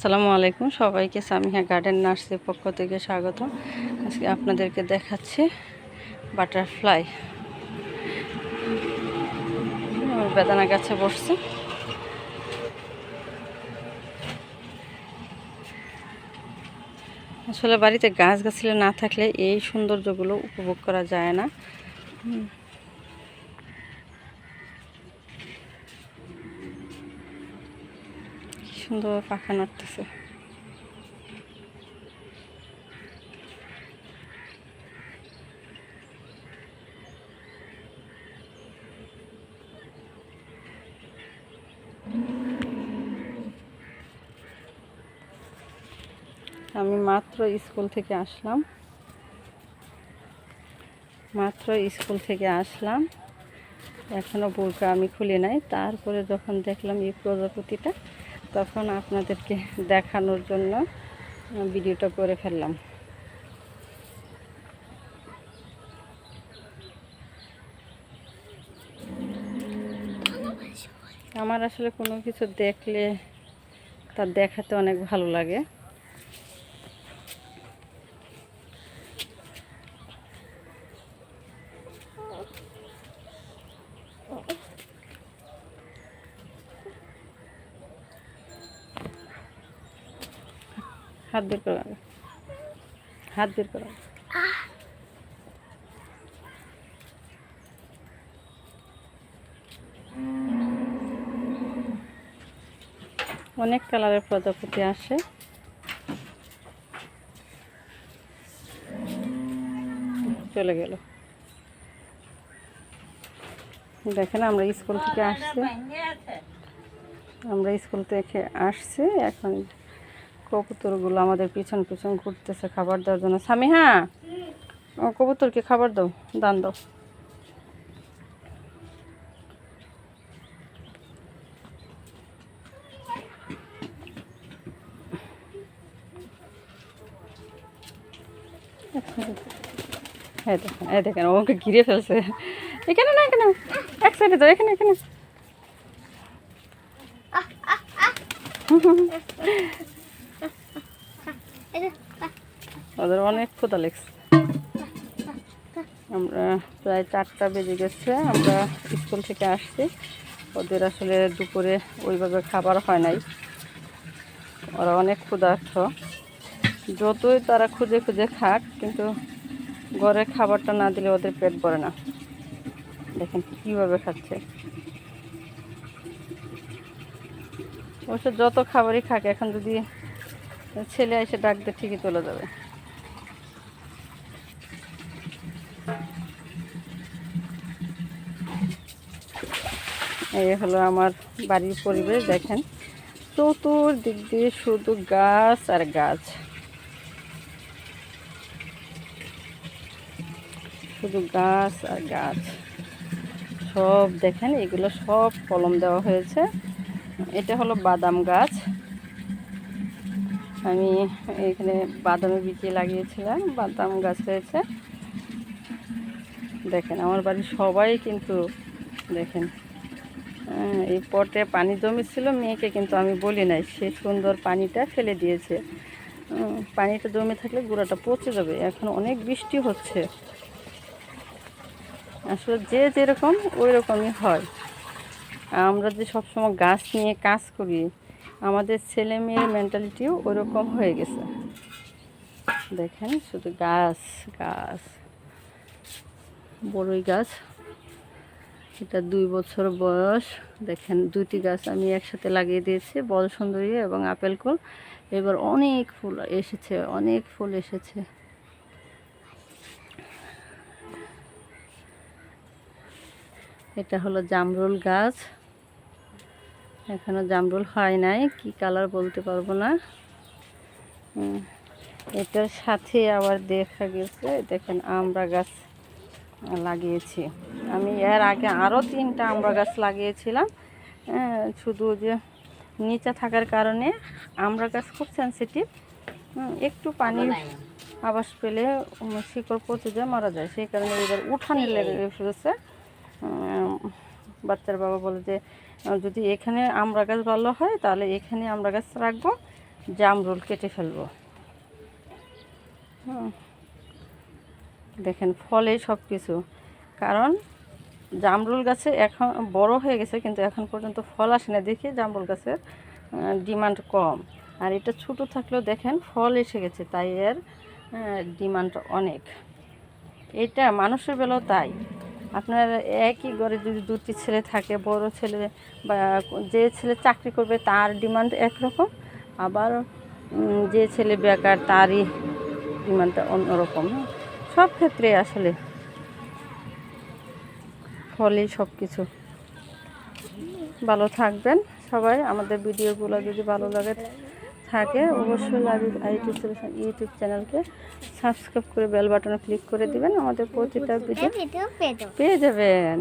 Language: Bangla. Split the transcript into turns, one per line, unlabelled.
আসসালামু আলাইকুম। সবাইকে সামিহা গার্ডেন নার্সের পক্ষ থেকে স্বাগত আজকে আপনাদেরকে দেখাচ্ছি বাটারফ্লাই। আমার বেদানা গাছে বসছে। আসলে বাড়িতে গাছ গাছলে না থাকলে এই সৌন্দর্যগুলো উপভোগ করা যায় না। সুন্দর পাখা নাড়তেছে। আমি মাত্র স্কুল থেকে আসলাম। মাত্র স্কুল থেকে আসলাম। এখনও বোরকা আমি খুলি নাই। তারপরে যখন দেখলাম এই প্রজাপতিটা তখন আপনাদেরকে দেখানোর জন্য ভিডিওটা করে ফেললাম। আমার আসলে কোনো কিছু দেখলে তার দেখাতে অনেক ভালো লাগে। হাত বের করো আগে। হাত বের করো অনেক কালারের প্রজাপতি আসে। চলে গেল। দেখেন আমরা স্কুল থেকে আসছি। আমরা স্কুল থেকে আসছি এখন কবুতরগুলো আমাদের পিছন পিছন ঘুরতেছে খাবার দেওয়ার জন্য। সামিহা! ও কবুতরকে খাবার দাও দান দাও। এই দেখেন দেখেন ওকে ঘিরে ফেলছে। এখানে না এখানে এক সাইডে দাও এখানে এখানে। ওদের অনেক ক্ষুদা লেগছে। আমরা প্রায় চারটা বেজে গেছে, আমরা স্কুল থেকে আসছি। ওদের আসলে দুপুরে ওইভাবে খাবার হয় নাই। ওরা অনেক ক্ষুধার্থ। যতই তারা খুঁজে খুঁজে খাক, কিন্তু ঘরের খাবারটা না দিলে ওদের পেট ভরে না। দেখেন কীভাবে খাচ্ছে। অবশ্য যত খাবারই খাক, এখন যদি ছেলে এসে ডাকতে ঠিকই চলে যাবে। এই হলো আমার বাড়ির পরিবেশ, দেখেন। চতুর্দিক দিয়ে শুধু গাছ আর গাছ। শুধু গাছ আর গাছ। সব দেখেন, এগুলো সব কলম দেওয়া হয়েছে। এটা হলো বাদাম গাছ। আমি এখানে বাদামের বীজ লাগিয়েছিলাম, বাদাম গাছ হয়েছে দেখেন, আমার বাড়ির সবাই কিন্তু দেখেন এই পটে পানি জমেছিল, মেয়েকে কিন্তু আমি বলি নাই, সে সুন্দর পানিটা ফেলে দিয়েছে। পানিটা জমে থাকলে গুঁড়াটা পচে যাবে, এখন অনেক বৃষ্টি হচ্ছে। আসলে যে যেরকম ওই রকমই হয়। আমরা যে সবসময় গাছ নিয়ে কাজ করি আমাদের ছেলে মেয়ের মেন্টালিটিও ওই রকম হয়ে গেছে। দেখেন, শুধু গাছ গাছ, বড়ই গাছ। এটা দুই বছর বয়স। দেখেন, দুইটি গাছ আমি একসাথে লাগিয়ে দিয়েছি, বল সুন্দরী এবং আপেল কুল। এবার অনেক ফুল এসেছে, অনেক ফুল এসেছে। এটা হলো জামরুল গাছ। এখনও জামরুল হয় নাই কি কালার বলতে পারব না। এটার সাথে আবার দেখা গেছে দেখেন আমড়া গাছ লাগিয়েছি। আমি এর আগে আরও তিনটা আমড়া গাছ লাগিয়েছিলাম হ্যাঁ, শুধু যে নিচে থাকার কারণে আমড়া গাছ খুব সেন্সিটিভ একটু পানি আবাস পেলে শিকড় পচে যায় মারা যায়। সেই কারণে এবার উঠানে লেগে ফেলেছে বাচ্চার বাবা বলে যে যদি এখানে আমড়া গাছ ভালো হয়, তাহলে এখানে আমড়া গাছ রাখব, জামরুল কেটে ফেলব। দেখেন, ফলে সব কিছু কারণ জামরুল গাছে এখন বড় হয়ে গেছে, কিন্তু এখন পর্যন্ত ফল আসে না। দেখি জামরুল গাছের ডিমান্ড কম। আর এটা ছোট থাকলেও দেখেন ফল এসে গেছে, তাই এর ডিমান্ড অনেক। এটা মানুষের বেলাও তাই। আপনার একই ঘরে যদি দুটি ছেলে থাকে, বড় ছেলে বা যে ছেলে চাকরি করবে তার ডিমান্ড একরকম, আবার যে ছেলে বেকার তারই ডিমান্ডটা অন্যরকম। সব ক্ষেত্রে আসলে ফলে সব কিছু ভালো থাকবেন সবাই আমাদের ভিডিওগুলো যদি ভালো লাগে থাকে অবশ্যই ইউটিউব সলিউশন ইউটিউব চ্যানেলকে সাবস্ক্রাইব করে বেল বাটনে ক্লিক করে দিবেন আমাদের প্রতিটা ভিডিও পেয়ে যাবেন।